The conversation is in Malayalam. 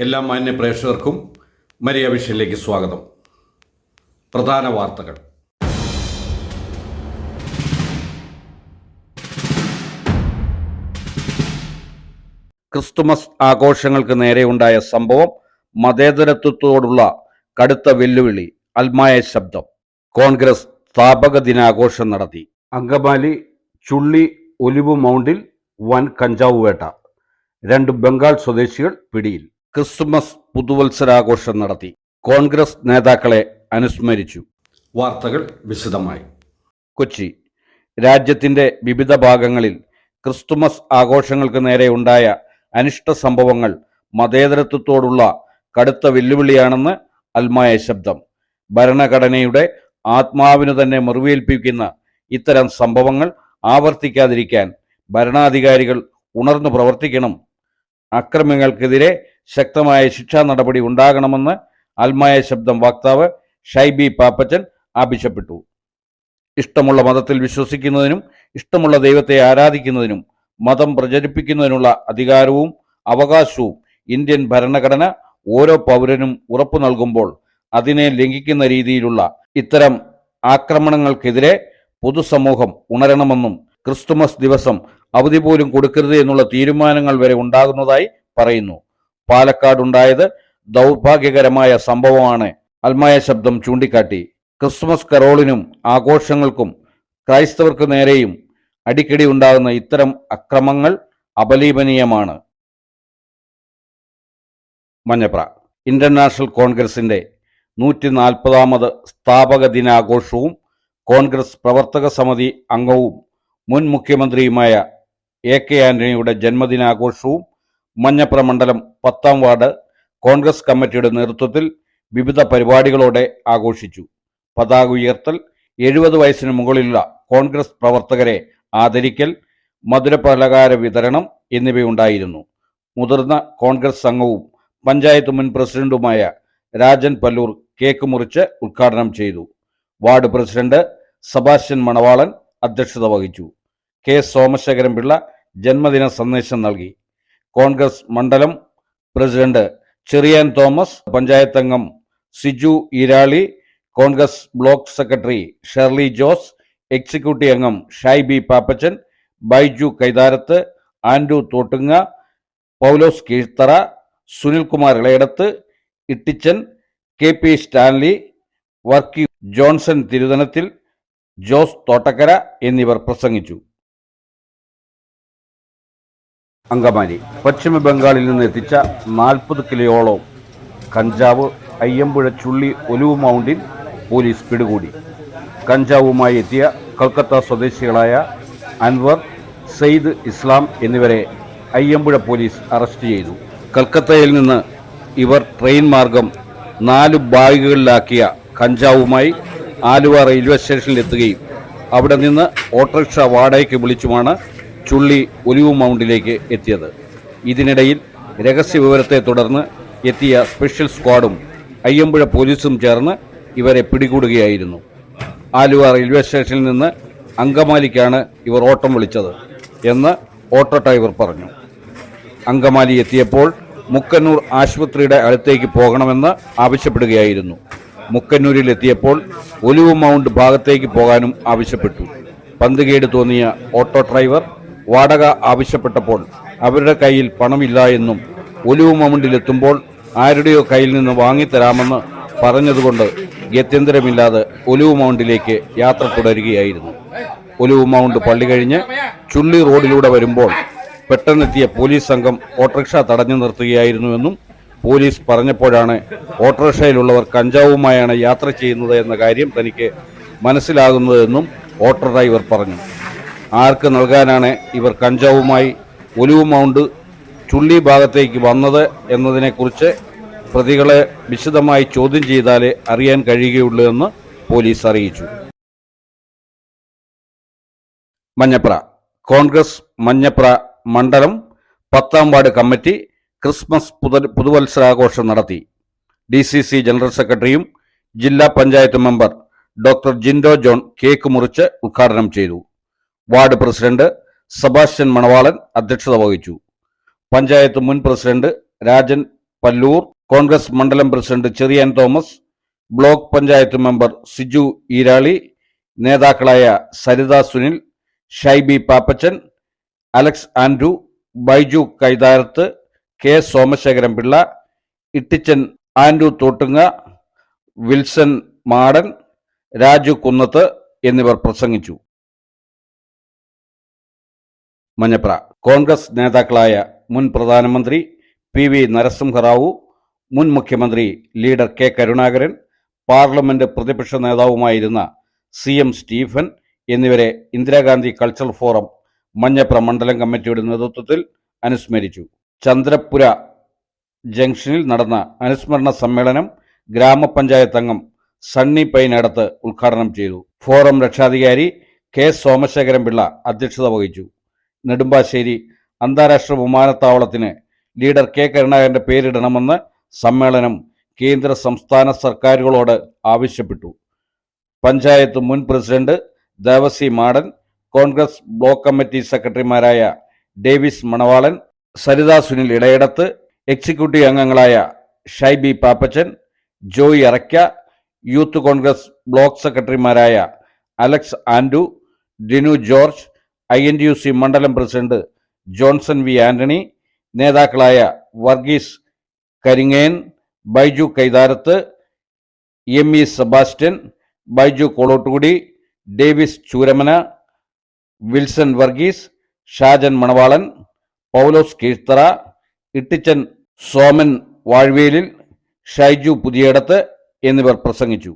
എല്ലാ മാന്യ പ്രേക്ഷകർക്കും മരിയ വിഷയിലേക്ക് സ്വാഗതം. പ്രധാന വാർത്തകൾ. ക്രിസ്തുമസ് ആഘോഷങ്ങൾക്ക് നേരെയുണ്ടായ സംഭവം മതേതരത്വത്തോടുള്ള കടുത്ത വെല്ലുവിളി അൽമായ ശബ്ദം. കോൺഗ്രസ് സ്ഥാപക ദിനാഘോഷം നടത്തി. അങ്കമാലി ചുള്ളി ഒലിവ് മൗണ്ടിൽ വൻ കഞ്ചാവ് വേട്ട. രണ്ട് ബംഗാൾ സ്വദേശികൾ പിടിയിൽ. ക്രിസ്തുമസ് പുതുവത്സരാഘോഷം നടത്തി. കോൺഗ്രസ് നേതാക്കളെ അനുസ്മരിച്ചു. വാർത്തകൾ വിശദമായി. കൊച്ചി രാജ്യത്തിന്റെ വിവിധ ഭാഗങ്ങളിൽ ക്രിസ്തുമസ് ആഘോഷങ്ങൾക്ക് നേരെ ഉണ്ടായ അനിഷ്ട സംഭവങ്ങൾ മതേതരത്വത്തോടുള്ള കടുത്ത വെല്ലുവിളിയാണെന്ന് അൽമായ ശബ്ദം. ഭരണഘടനയുടെ ആത്മാവിനു തന്നെ മുറിവേൽപ്പിക്കുന്ന ഇത്തരം സംഭവങ്ങൾ ആവർത്തിക്കാതിരിക്കാൻ ഭരണാധികാരികൾ ഉണർന്നു പ്രവർത്തിക്കണം. അക്രമികൾക്കെതിരെ ശക്തമായ ശിക്ഷാ നടപടി ഉണ്ടാകണമെന്ന് അൽമായ ശബ്ദം വക്താവ് ഷൈബി പാപ്പച്ചൻ ആവശ്യപ്പെട്ടു. ഇഷ്ടമുള്ള മതത്തിൽ വിശ്വസിക്കുന്നതിനും ഇഷ്ടമുള്ള ദൈവത്തെ ആരാധിക്കുന്നതിനും മതം പ്രചരിപ്പിക്കുന്നതിനുള്ള അധികാരവും അവകാശവും ഇന്ത്യൻ ഭരണഘടന ഓരോ പൗരനും ഉറപ്പു നൽകുമ്പോൾ അതിനെ ലംഘിക്കുന്ന രീതിയിലുള്ള ഇത്തരം ആക്രമണങ്ങൾക്കെതിരെ പൊതുസമൂഹം ഉണരണമെന്നും ക്രിസ്തുമസ് ദിവസം അവധി പോലും കൊടുക്കരുത് എന്നുള്ള തീരുമാനങ്ങൾ വരെ ഉണ്ടാകുന്നതായി പറയുന്നു. പാലക്കാടുണ്ടായത് ദൗർഭാഗ്യകരമായ സംഭവമാണ്. അൽമായ ശബ്ദം ചൂണ്ടിക്കാട്ടി. ക്രിസ്മസ് കരോളിനും ആഘോഷങ്ങൾക്കും ക്രൈസ്തവർക്ക് നേരെയും അടിക്കടി ഉണ്ടാകുന്ന ഇത്തരം അക്രമങ്ങൾ അപലീപനീയമാണ്. മഞ്ഞപ്ര. ഇന്റർനാഷണൽ കോൺഗ്രസിന്റെ നൂറ്റി നാൽപ്പതാമത് സ്ഥാപക ദിനാഘോഷവും കോൺഗ്രസ് പ്രവർത്തക സമിതി അംഗവും മുൻ മുഖ്യമന്ത്രിയുമായ എ കെ ആന്റണിയുടെ ജന്മദിനാഘോഷവും മഞ്ഞപ്ര മണ്ഡലം പത്താം വാർഡ് കോൺഗ്രസ് കമ്മിറ്റിയുടെ നേതൃത്വത്തിൽ വിവിധ പരിപാടികളോടെ ആഘോഷിച്ചു. പതാക ഉയർത്തൽ എഴുപത് വയസ്സിന് മുകളിലുള്ള കോൺഗ്രസ് പ്രവർത്തകരെ ആദരിക്കൽ മധുരപലകാര വിതരണം എന്നിവയുണ്ടായിരുന്നു. മുതിർന്ന കോൺഗ്രസ് സംഘവും പഞ്ചായത്ത് മുൻ പ്രസിഡന്റുമായ രാജൻ പല്ലൂർ കേക്ക് മുറിച്ച് ഉദ്ഘാടനം ചെയ്തു. വാർഡ് പ്രസിഡന്റ് സബാസ്റ്റ്യൻ മണവാളൻ അധ്യക്ഷത വഹിച്ചു. കെ. സോമശേഖരൻ പിള്ള ജന്മദിന സന്ദേശം നൽകി. കോൺഗ്രസ് മണ്ഡലം പ്രസിഡന്റ് ചെറിയാൻ തോമസ് പഞ്ചായത്ത് അംഗം Siju Irali Congress block secretary Shirley Jose executive അംഗം Shaibi Pappachan Baiju Kaitharath Andrew Thottunga Paulose Keezhthara Sunilkumar Elayadath Ittichan K P Stanley Varkey Johnson Thiruthanathil Jose Thottakkara എന്നിവർ പ്രസംഗിച്ചു. അങ്കമാലി. പശ്ചിമ ബംഗാളിൽ നിന്ന് എത്തിച്ച നാൽപ്പത് കിലോയോളം കഞ്ചാവ് അയ്യമ്പുഴ ചുള്ളി ഒലിവ് മൗണ്ടിൽ പോലീസ് പിടികൂടി. കഞ്ചാവുമായി എത്തിയ കൊൽക്കത്ത സ്വദേശികളായ അൻവർ സെയ്ദ് ഇസ്ലാം എന്നിവരെ അയ്യമ്പുഴ പോലീസ് അറസ്റ്റ് ചെയ്തു. കൽക്കത്തയിൽ നിന്ന് ഇവർ ട്രെയിൻ മാർഗം നാല് ബാഗുകളിലാക്കിയ കഞ്ചാവുമായി ആലുവ റെയിൽവേ സ്റ്റേഷനിലെത്തുകയും അവിടെ നിന്ന് ഓട്ടോറിക്ഷ വാടകയ്ക്ക് വിളിച്ചുമാണ് ചുള്ളി ഒലിവ് മൗണ്ടിലേക്ക് എത്തിയത്. ഇതിനിടയിൽ രഹസ്യ വിവരത്തെ തുടർന്ന് എത്തിയ സ്പെഷ്യൽ സ്ക്വാഡും അയ്യമ്പുഴ പോലീസും ചേർന്ന് ഇവരെ പിടികൂടുകയായിരുന്നു. ആലുവ റെയിൽവേ സ്റ്റേഷനിൽ നിന്ന് അങ്കമാലിക്കാണ് ഇവർ ഓട്ടം വിളിച്ചത് എന്ന് ഓട്ടോ ഡ്രൈവർ പറഞ്ഞു. അങ്കമാലി എത്തിയപ്പോൾ മുക്കന്നൂർ ആശുപത്രിയുടെ അടുത്തേക്ക് പോകണമെന്ന് ആവശ്യപ്പെടുകയായിരുന്നു. മുക്കന്നൂരിൽ എത്തിയപ്പോൾ ഒലിവ് മൗണ്ട് ഭാഗത്തേക്ക് പോകാനും ആവശ്യപ്പെട്ടു. പന്തുകേട് തോന്നിയ ഓട്ടോ ഡ്രൈവർ വാടക ആവശ്യപ്പെട്ടപ്പോൾ അവരുടെ കയ്യിൽ പണമില്ല എന്നും ഒലിവ് മൗണ്ടിലെത്തുമ്പോൾ ആരുടെയോ കയ്യിൽ നിന്ന് വാങ്ങിത്തരാമെന്ന് പറഞ്ഞതുകൊണ്ട് ഗത്യന്തരമില്ലാതെ ഒലിവ് മൗണ്ടിലേക്ക് യാത്ര തുടരുകയായിരുന്നു. ഒലിവ് മൗണ്ട് പള്ളി കഴിഞ്ഞ് ചുള്ളി റോഡിലൂടെ വരുമ്പോൾ പെട്ടെന്നെത്തിയ പോലീസ് സംഘം ഓട്ടോറിക്ഷ തടഞ്ഞു നിർത്തുകയായിരുന്നുവെന്നും പോലീസ് പറഞ്ഞപ്പോഴാണ് ഓട്ടോറിക്ഷയിലുള്ളവർ കഞ്ചാവുമായാണ് യാത്ര ചെയ്യുന്നത് എന്ന കാര്യം തനിക്ക് മനസ്സിലാകുന്നതെന്നും ഓട്ടോ ഡ്രൈവർ പറഞ്ഞു. ആർക്ക് നൽകാനാണ് ഇവർ കഞ്ചാവുമായി ഒലിവ് മൗണ്ട് ചുള്ളി ഭാഗത്തേക്ക് വന്നത് എന്നതിനെക്കുറിച്ച് പ്രതികളെ വിശദമായി ചോദ്യം ചെയ്താലേ അറിയാൻ കഴിയുകയുള്ളൂ എന്ന് പോലീസ് അറിയിച്ചു. മഞ്ഞപ്ര കോൺഗ്രസ് മഞ്ഞപ്ര മണ്ഡലം പത്താം വാർഡ് കമ്മിറ്റി ക്രിസ്മസ് പുത പുതുവത്സരാഘോഷം നടത്തി. ഡി സി സി ജനറൽ സെക്രട്ടറിയും ജില്ലാ panchayat member doctor Jindo John cake മുറിച്ച് ഉദ്ഘാടനം ചെയ്തു. വാർഡ് പ്രസിഡന്റ് സബാസ്റ്റ്യൻ മണവാളൻ അധ്യക്ഷത വഹിച്ചു. പഞ്ചായത്ത് മുൻ പ്രസിഡന്റ് രാജൻ പല്ലൂർ കോൺഗ്രസ് മണ്ഡലം president Cherian Thomas block panchayat member Siju Eerali നേതാക്കളായ Saritha Sunil Shaibi Pappachan Alex Andrew Baiju Kaitharath K Somasekharan Pillai Ittichan Andrew Thottunga Wilson Madan Raju Kunnath എന്നിവർ പ്രസംഗിച്ചു. മഞ്ഞപ്ര. കോൺഗ്രസ് നേതാക്കളായ മുൻ പ്രധാനമന്ത്രി പി വി നരസിംഹറാവു മുൻ മുഖ്യമന്ത്രി ലീഡർ കെ കരുണാകരൻ പാർലമെന്റ് പ്രതിപക്ഷ നേതാവുമായിരുന്ന സി എം സ്റ്റീഫൻ എന്നിവരെ ഇന്ദിരാഗാന്ധി കൾച്ചറൽ ഫോറം മഞ്ഞപ്ര മണ്ഡലം കമ്മിറ്റിയുടെ നേതൃത്വത്തിൽ അനുസ്മരിച്ചു. ചന്ദ്രപുര ജംഗ്ഷനിൽ നടന്ന അനുസ്മരണ സമ്മേളനം ഗ്രാമപഞ്ചായത്ത് അംഗം സണ്ണി പൈനടത്ത് ഉദ്ഘാടനം ചെയ്തു. ഫോറം രക്ഷാധികാരി കെ സോമശേഖരൻ പിള്ള അധ്യക്ഷത വഹിച്ചു. നെടുമ്പാശ്ശേരി അന്താരാഷ്ട്ര വിമാനത്താവളത്തിന് ലീഡർ കെ കരുണാകരന്റെ പേരിടണമെന്ന് സമ്മേളനം കേന്ദ്ര സംസ്ഥാന സർക്കാരുകളോട് ആവശ്യപ്പെട്ടു. പഞ്ചായത്ത് മുൻ president Devasi Madan Congress block committee സെക്രട്ടറിമാരായ ഡേവിസ് മണവാളൻ സരിത സുനിൽ ഇടയിടത്ത് എക്സിക്യൂട്ടീവ് അംഗങ്ങളായ Shaibi Pappachan Joy Araykka youth Congress block സെക്രട്ടറിമാരായ Alex Andrew Dinu George I N U C മണ്ഡലം പ്രസിഡന്റ് ജോൺസൺ വി ആന്റണി നേതാക്കളായ Varghese Karingen Baiju Kaitharath M E Sebastian Baiju Kolottukudi Davis Chooramana Wilson Varghese Shajan Manavalan Paulose Keezhthara Ittichan Soman വാഴ്വേലിൽ Shaiju Puthiyadath എന്നിവർ പ്രസംഗിച്ചു.